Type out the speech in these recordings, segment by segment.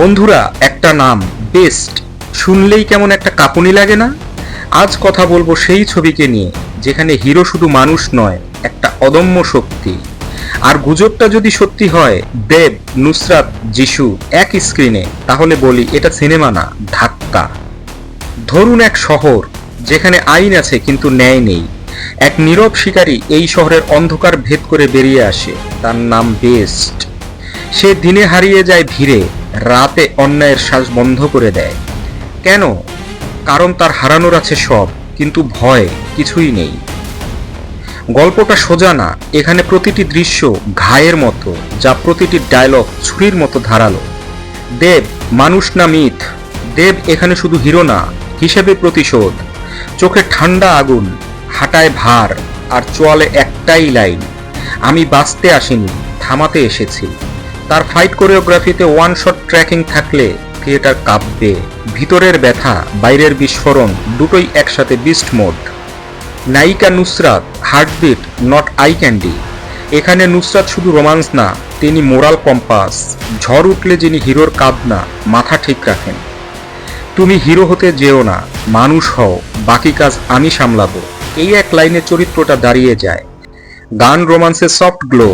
বন্ধুরা, একটা নাম বেস্ট শুনলেই কেমন একটা কাঁপুনি লাগে না? আজ কথা বলব সেই ছবিকে নিয়ে, যেখানে হিরো শুধু মানুষ নয়, একটা অদম্য শক্তি। আর গুজবটা যদি সত্যি হয়, দেব, নুসরাত, যিশু, এক স্ক্রিনে তাহলে বলি এটা সিনেমা না, ধাক্কা। ধরুন এক শহর, যেখানে আইন আছে কিন্তু ন্যায় নেই। এক নীরব শিকারী এই শহরের অন্ধকার ভেদ করে বেরিয়ে আসে, তার নাম বেস্ট সে দিনে হারিয়ে যায় ভিড়ে রাতে অন্যায়ের শ্বাস বন্ধ করে দেয়। কেন? কারণ তার হারানোর আছে সব, কিন্তু ভয় কিছুই নেই। গল্পটা সোজা না, এখানে প্রতিটি দৃশ্য ঘায়ের মতো, যা প্রতিটি ডায়লগ ছুরির মতো ধারালো। দেব, মানুষ না মিথ? দেব এখানে শুধু হিরো না, হিসেবে প্রতিশোধ। চোখে ঠান্ডা আগুন, হাঁটায় ভার, আর চোয়ালে একটাই লাইন, আমি বাঁচতে আসিনি, থামাতে এসেছি। তার ফাইট কোরিওগ্রাফিতে ওয়ান শট ট্র্যাকিং থাকলে থিয়েটার কাঁপবে। ভিতরের ব্যথা, বাইরের বিস্ফোরণ, দুটোই একসাথে বিস্ট মোড নায়িকা Nusrat heartbeat not eye candy এখানে নুসরাত শুধু রোমান্স না, তিনি মোরাল কম্পাস ঝড় উঠলে যিনি হিরোর কাঁদনা, মাথা ঠিক রাখেন। তুমি হিরো হতে যেও না, মানুষ হও, বাকি কাজ আমি সামলাবো। এই এক লাইনে চরিত্রটা দাঁড়িয়ে যায়। গান রোমান্সে সফট গ্লো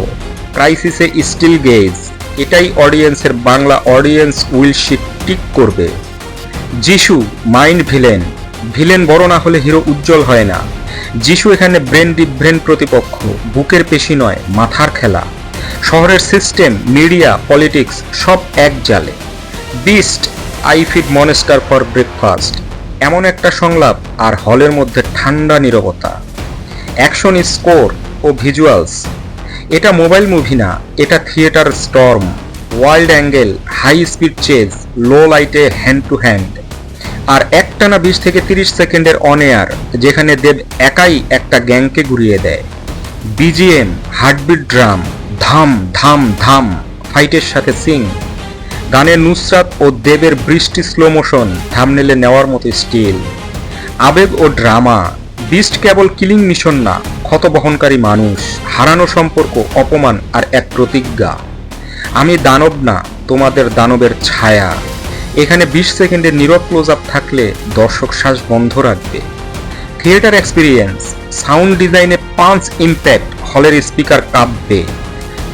ক্রাইসিসে স্টিল গেজ এটাই অডিয়েন্সের Bangla audience will sheet tick করবে। যিশু মাইন্ড ভিলেন ভিলেন বড় না হলে হিরো উজ্জ্বল হয় না। যিশু এখানে ব্রেন ব্রেন প্রতিপক্ষ। বুকের পেশি নয়, মাথার খেলা। শহরের সিস্টেম মিডিয়া পলিটিক্স সব এক জালে। Beast I feed monster for breakfast এমন একটা সংলাপ আর হলের মধ্যে ঠান্ডা নীরবতা। অ্যাকশন স্কোর ও ভিজুয়ালস এটা মোবাইল মুভি না, এটা theatre storm. Wild angle, high speed chase, low লাইটে হ্যান্ড টু হ্যান্ড। আর একটানা বিশ থেকে তিরিশ সেকেন্ডের অন এয়ার, যেখানে দেব একাই একটা গ্যাংকে ঘুরিয়ে দেয়। বিজিএম, হার্টবিট ড্রাম, ধাম ধাম ধাম, ফাইটের সাথে সিং। গানের নুসরাত ও দেবের বৃষ্টি স্লো মোশন থামনেলে নেওয়ার মতো স্টিল। আবেগ ও ড্রামা, বিস্ট কেবল কিলিং মিশন না। ক্ষত বহনকারী মানুষ, হারানো সম্পর্ক, অপমান আর এক প্রতিজ্ঞা। আমি দানব না, তোমাদের দানবের ছায়া। এখানে বিশ সেকেন্ডের নীরব ক্লোজ আপ থাকলে দর্শক শ্বাস বন্ধ রাখবে। থিয়েটার এক্সপিরিয়েন্স সাউন্ড ডিজাইনে পাঁচ ইম্প্যাক্ট হলের স্পিকার কাঁপবে।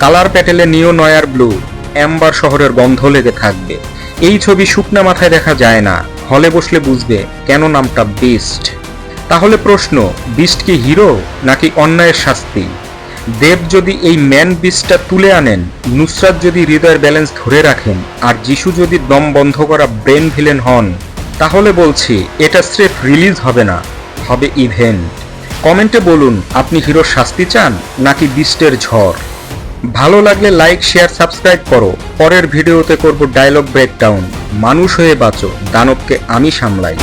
কালার প্যাটেলে নিও নয়ার ব্লু অ্যাম্বার শহরের গন্ধ লেগে থাকবে। এই ছবি শুকনা মাথায় দেখা যায় না হলে বসলে বুঝবে কেন নামটা বিস্ট তাহলে প্রশ্ন বিস্ট কি হিরো নাকি অন্যায়ের শাস্তি? দেব যদি এই ম্যান বিস্টটা তুলে আনেন, নুসরাত যদি হৃদয়ের ব্যালেন্স ধরে রাখেন, আর যিশু যদি দম বন্ধ করা ব্রেন ভিলেন হন, তাহলে বলছি, এটা স্রেফ রিলিজ হবে না, হবে ইভেন্ট কমেন্টে বলুন, আপনি হিরোর শাস্তি চান নাকি বিস্টের ঝড়? ভালো লাগলে লাইক শেয়ার সাবস্ক্রাইব করো। পরের ভিডিওতে করব ডায়লগ ব্রেকডাউন মানুষ হয়ে বাঁচো, দানবকে আমি সামলাই।